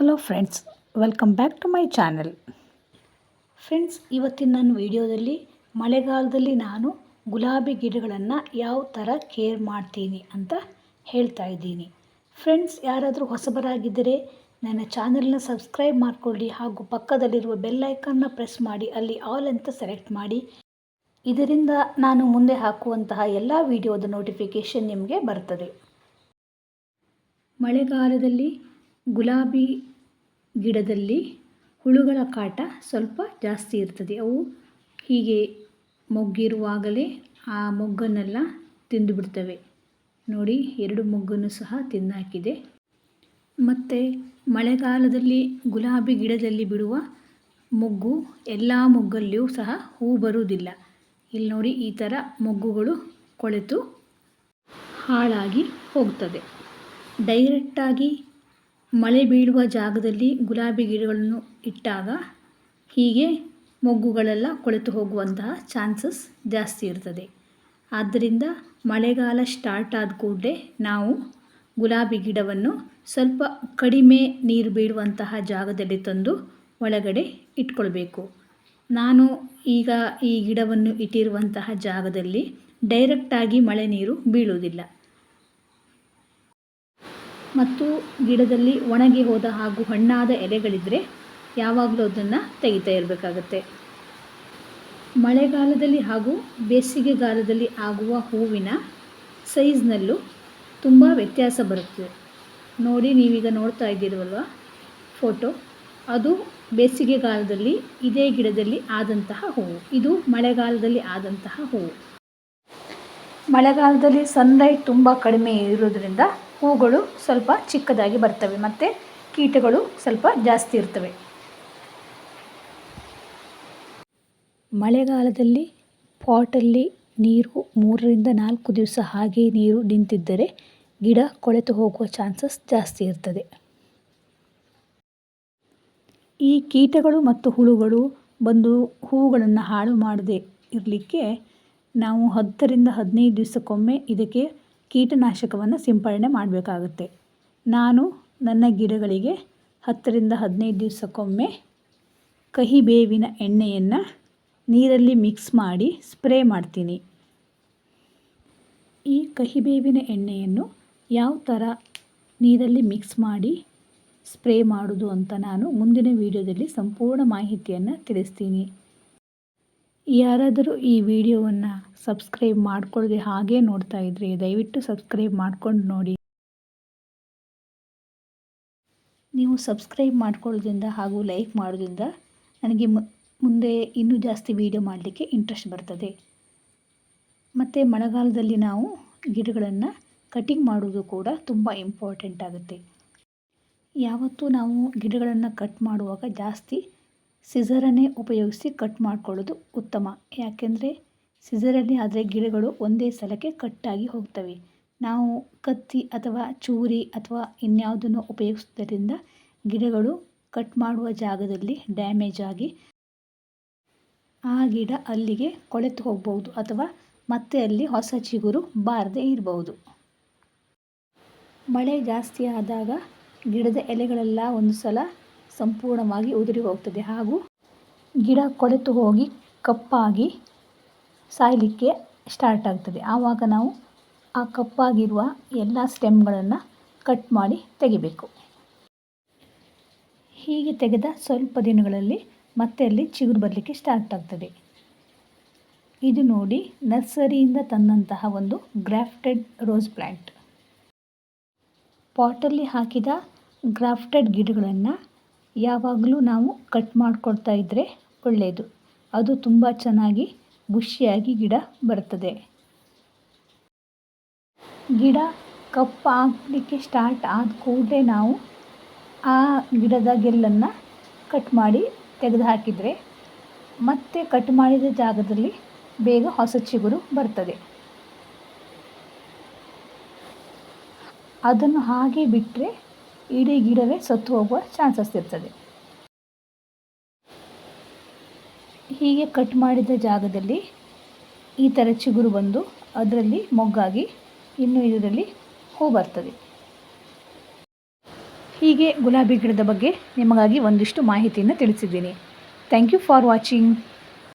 Hello friends welcome back to my channel friends ಇವತ್ತಿನ ನನ್ನ ವಿಡಿಯೋದಲ್ಲಿ ಮಳೆಗಾಲದಲ್ಲಿ ನಾನು ಗುಲಾಬಿ ಗಿಡಗಳನ್ನು ಯಾವ ಥರ ಕೇರ್ ಮಾಡ್ತೀನಿ ಅಂತ ಹೇಳ್ತಾ ಇದ್ದೀನಿ. ಫ್ರೆಂಡ್ಸ್ ಯಾರಾದರೂ ಹೊಸಬರಾಗಿದ್ದರೆ ನನ್ನ ಚಾನಲ್ನ ಸಬ್ಸ್ಕ್ರೈಬ್ ಮಾಡಿಕೊಳ್ಳಿ ಹಾಗೂ ಪಕ್ಕದಲ್ಲಿರುವ ಬೆಲ್ ಐಕನ್ನ ಪ್ರೆಸ್ ಮಾಡಿ, ಅಲ್ಲಿ ಆಲ್ ಅಂತ ಸೆಲೆಕ್ಟ್ ಮಾಡಿ. ಇದರಿಂದ ನಾನು ಮುಂದೆ ಹಾಕುವಂತಹ ಎಲ್ಲ ವಿಡಿಯೋದ ನೋಟಿಫಿಕೇಷನ್ ನಿಮಗೆ ಬರ್ತದೆ. ಮಳೆಗಾಲದಲ್ಲಿ ಗುಲಾಬಿ ಗಿಡದಲ್ಲಿ ಹುಳುಗಳ ಕಾಟ ಸ್ವಲ್ಪ ಜಾಸ್ತಿ ಇರ್ತದೆ. ಅವು ಹೀಗೆ ಮೊಗ್ಗಿರುವಾಗಲೇ ಆ ಮೊಗ್ಗನ್ನೆಲ್ಲ ತಿಂದು ಬಿಡ್ತವೆ. ನೋಡಿ, ಎರಡು ಮೊಗ್ಗನ್ನು ಸಹ ತಿಂದಾಕಿದೆ. ಮತ್ತು ಮಳೆಗಾಲದಲ್ಲಿ ಗುಲಾಬಿ ಗಿಡದಲ್ಲಿ ಬಿಡುವ ಮೊಗ್ಗು ಎಲ್ಲ ಮೊಗ್ಗಲ್ಲಿಯೂ ಸಹ ಹೂ ಬರುವುದಿಲ್ಲ. ಇಲ್ಲಿ ನೋಡಿ, ಈ ಥರ ಮೊಗ್ಗುಗಳು ಕೊಳೆತು ಹಾಳಾಗಿ ಹೋಗ್ತದೆ ಡೈರೆಕ್ಟಾಗಿ ಮಳೆ ಬೀಳುವ ಜಾಗದಲ್ಲಿ ಗುಲಾಬಿ ಗಿಡಗಳನ್ನು ಇಟ್ಟಾಗ ಹೀಗೆ ಮೊಗ್ಗುಗಳೆಲ್ಲ ಕೊಳೆತು ಹೋಗುವಂತಹ ಚಾನ್ಸಸ್ ಜಾಸ್ತಿ ಇರ್ತದೆ. ಆದ್ದರಿಂದ ಮಳೆಗಾಲ ಸ್ಟಾರ್ಟ್ ಆದ ಕೂಡಲೇ ನಾವು ಗುಲಾಬಿ ಗಿಡವನ್ನು ಸ್ವಲ್ಪ ಕಡಿಮೆ ನೀರು ಬೀಳುವಂತಹ ಜಾಗದಲ್ಲಿ ತಂದು ಒಳಗಡೆ ಇಟ್ಕೊಳ್ಬೇಕು. ನಾನು ಈಗ ಈ ಗಿಡವನ್ನು ಇಟ್ಟಿರುವಂತಹ ಜಾಗದಲ್ಲಿ ಡೈರೆಕ್ಟಾಗಿ ಮಳೆ ನೀರು ಬೀಳುವುದಿಲ್ಲ. ಮತ್ತು ಗಿಡದಲ್ಲಿ ಒಣಗಿ ಹೋದ ಹಾಗೂ ಹಣ್ಣಾದ ಎಲೆಗಳಿದ್ದರೆ ಯಾವಾಗಲೂ ಅದನ್ನು ತೆಗಿತಾ ಇರಬೇಕಾಗತ್ತೆ. ಮಳೆಗಾಲದಲ್ಲಿ ಹಾಗೂ ಬೇಸಿಗೆಗಾಲದಲ್ಲಿ ಆಗುವ ಹೂವಿನ ಸೈಜ್ನಲ್ಲೂ ತುಂಬ ವ್ಯತ್ಯಾಸ ಬರುತ್ತದೆ ನೋಡಿ, ನೀವೀಗ ನೋಡ್ತಾ ಇದ್ದೀರಲ್ವ? ಫೋಟೋ. ಅದು ಬೇಸಿಗೆಗಾಲದಲ್ಲಿ ಇದೇ ಗಿಡದಲ್ಲಿ ಆದಂತಹ ಹೂವು. ಇದು ಮಳೆಗಾಲದಲ್ಲಿ ಆದಂತಹ ಹೂವು. ಮಳೆಗಾಲದಲ್ಲಿ ಸನ್ಲೈಟ್ ತುಂಬ ಕಡಿಮೆ ಇರೋದ್ರಿಂದ ಹೂಗಳು ಸ್ವಲ್ಪ ಚಿಕ್ಕದಾಗಿ ಬರ್ತವೆ ಮತ್ತು ಕೀಟಗಳು ಸ್ವಲ್ಪ ಜಾಸ್ತಿ ಇರ್ತವೆ. ಮಳೆಗಾಲದಲ್ಲಿ ಪಾಟಲ್ಲಿ ನೀರು ಮೂರರಿಂದ ನಾಲ್ಕು ದಿವಸ ಹಾಗೆ ನೀರು ನಿಂತಿದ್ದರೆ ಗಿಡ ಕೊಳೆತು ಹೋಗುವ ಚಾನ್ಸಸ್ ಜಾಸ್ತಿ ಇರ್ತದೆ. ಈ ಕೀಟಗಳು ಮತ್ತು ಹುಳುಗಳು ಬಂದು ಹೂಗಳನ್ನು ಹಾಳು ಮಾಡದೆ ಇರಲಿಕ್ಕೆ ನಾವು ಹತ್ತರಿಂದ ಹದಿನೈದು ದಿವಸಕ್ಕೊಮ್ಮೆ ಇದಕ್ಕೆ ಕೀಟನಾಶಕವನ್ನು ಸಿಂಪಡಣೆ ಮಾಡಬೇಕಾಗುತ್ತೆ. ನಾನು ನನ್ನ ಗಿಡಗಳಿಗೆ ಹತ್ತರಿಂದ ಹದಿನೈದು ದಿವಸಕ್ಕೊಮ್ಮೆ ಕಹಿ ಬೇವಿನ ಎಣ್ಣೆಯನ್ನು ನೀರಲ್ಲಿ ಮಿಕ್ಸ್ ಮಾಡಿ ಸ್ಪ್ರೇ ಮಾಡ್ತೀನಿ. ಈ ಕಹಿಬೇವಿನ ಎಣ್ಣೆಯನ್ನು ಯಾವ ಥರ ನೀರಲ್ಲಿ ಮಿಕ್ಸ್ ಮಾಡಿ ಸ್ಪ್ರೇ ಮಾಡೋದು ಅಂತ ನಾನು ಮುಂದಿನ ವೀಡಿಯೋದಲ್ಲಿ ಸಂಪೂರ್ಣ ಮಾಹಿತಿಯನ್ನು ತಿಳಿಸ್ತೀನಿ. ಯಾರಾದರೂ ಈ ವಿಡಿಯೋವನ್ನು ಸಬ್ಸ್ಕ್ರೈಬ್ ಮಾಡ್ಕೊಳ್ಳದೆ ಹಾಗೇ ನೋಡ್ತಾ ಇದ್ದರೆ ದಯವಿಟ್ಟು ಸಬ್ಸ್ಕ್ರೈಬ್ ಮಾಡ್ಕೊಂಡು ನೋಡಿ. ನೀವು ಸಬ್ಸ್ಕ್ರೈಬ್ ಮಾಡ್ಕೊಳ್ಳೋದ್ರಿಂದ ಹಾಗೂ ಲೈಕ್ ಮಾಡೋದ್ರಿಂದ ನನಗೆ ಮುಂದೆ ಇನ್ನೂ ಜಾಸ್ತಿ ವೀಡಿಯೋ ಮಾಡಲಿಕ್ಕೆ ಇಂಟ್ರೆಸ್ಟ್ ಬರ್ತದೆ. ಮತ್ತು ಮಳೆಗಾಲದಲ್ಲಿ ನಾವು ಗಿಡಗಳನ್ನು ಕಟಿಂಗ್ ಮಾಡೋದು ಕೂಡ ತುಂಬ ಇಂಪಾರ್ಟೆಂಟ್ ಆಗುತ್ತೆ. ಯಾವತ್ತೂ ನಾವು ಗಿಡಗಳನ್ನು ಕಟ್ ಮಾಡುವಾಗ ಜಾಸ್ತಿ ಸಿಸರನ್ನೇ ಉಪಯೋಗಿಸಿ ಕಟ್ ಮಾಡ್ಕೊಳ್ಳೋದು ಉತ್ತಮ. ಯಾಕೆಂದರೆ ಸಿಸರಲ್ಲಿ ಆದರೆ ಗಿಡಗಳು ಒಂದೇ ಸಲಕ್ಕೆ ಕಟ್ಟಾಗಿ ಹೋಗ್ತವೆ. ನಾವು ಕತ್ತಿ ಅಥವಾ ಚೂರಿ ಅಥವಾ ಇನ್ಯಾವುದನ್ನು ಉಪಯೋಗಿಸೋದ್ರಿಂದ ಗಿಡಗಳು ಕಟ್ ಮಾಡುವ ಜಾಗದಲ್ಲಿ ಡ್ಯಾಮೇಜ್ ಆಗಿ ಆ ಗಿಡ ಅಲ್ಲಿಗೆ ಕೊಳೆತು ಹೋಗ್ಬೋದು ಅಥವಾ ಮತ್ತೆ ಅಲ್ಲಿ ಹೊಸ ಚಿಗುರು ಬಾರದೇ ಇರಬಹುದು. ಮಳೆ ಜಾಸ್ತಿ ಆದಾಗ ಗಿಡದ ಎಲೆಗಳೆಲ್ಲ ಒಂದು ಸಲ ಸಂಪೂರ್ಣವಾಗಿ ಉದುರಿ ಹೋಗ್ತದೆ. ಹಾಗೂ ಗಿಡ ಕೊಳೆತು ಹೋಗಿ ಕಪ್ಪಾಗಿ ಸಾಯಲಿಕ್ಕೆ ಸ್ಟಾರ್ಟ್ ಆಗ್ತದೆ. ಆವಾಗ ನಾವು ಆ ಕಪ್ಪಾಗಿರುವ ಎಲ್ಲ ಸ್ಟೆಮ್ಗಳನ್ನು ಕಟ್ ಮಾಡಿ ತೆಗಿಬೇಕು. ಹೀಗೆ ತೆಗೆದ ಸ್ವಲ್ಪ ದಿನಗಳಲ್ಲಿ ಮತ್ತೆ ಅಲ್ಲಿ ಚಿಗುರು ಬರಲಿಕ್ಕೆ ಸ್ಟಾರ್ಟ್ ಆಗ್ತದೆ. ಇದು ನೋಡಿ ನರ್ಸರಿಯಿಂದ ತಂದಂತಹ ಒಂದು ಗ್ರಾಫ್ಟೆಡ್ ರೋಸ್ ಪ್ಲ್ಯಾಂಟ್ ಪಾಟಲ್ಲಿ ಹಾಕಿದ ಗ್ರಾಫ್ಟೆಡ್ ಗಿಡಗಳನ್ನು ಯಾವಾಗಲೂ ನಾವು ಕಟ್ ಮಾಡ್ಕೊಳ್ತಾ ಇದ್ದರೆ ಒಳ್ಳೆಯದು ಅದು ತುಂಬ ಚೆನ್ನಾಗಿ ಬುಷಿಯಾಗಿ ಗಿಡ ಬರ್ತದೆ. ಗಿಡ ಕಪ್ಪಾಗಲಿಕ್ಕೆ ಸ್ಟಾರ್ಟ್ ಆದ ಕೂಡಲೇ ನಾವು ಆ ಗಿಡದ ಗೆಲ್ಲನ್ನು ಕಟ್ ಮಾಡಿ ತೆಗೆದು ಹಾಕಿದರೆ ಮತ್ತೆ ಕಟ್ ಮಾಡಿದ ಜಾಗದಲ್ಲಿ ಬೇಗ ಹೊಸ ಚಿಗುರು ಬರ್ತದೆ. ಅದನ್ನು ಹಾಗೆ ಬಿಟ್ಟರೆ ಇಡೀ ಗಿಡವೇ ಸತ್ತು ಹೋಗುವ ಚಾನ್ಸಸ್ ಇರ್ತದೆ. ಹೀಗೆ ಕಟ್ ಮಾಡಿದ ಜಾಗದಲ್ಲಿ ಈ ಥರ ಚಿಗುರು ಬಂದು ಅದರಲ್ಲಿ ಮೊಗ್ಗಾಗಿ ಇನ್ನು ಇದರಲ್ಲಿ ಹೂ ಬರ್ತದೆ. ಹೀಗೆ ಗುಲಾಬಿ ಗಿಡದ ಬಗ್ಗೆ ನಿಮಗಾಗಿ ಒಂದಿಷ್ಟು ಮಾಹಿತಿಯನ್ನು ತಿಳಿಸಿದ್ದೀನಿ. Thank you for watching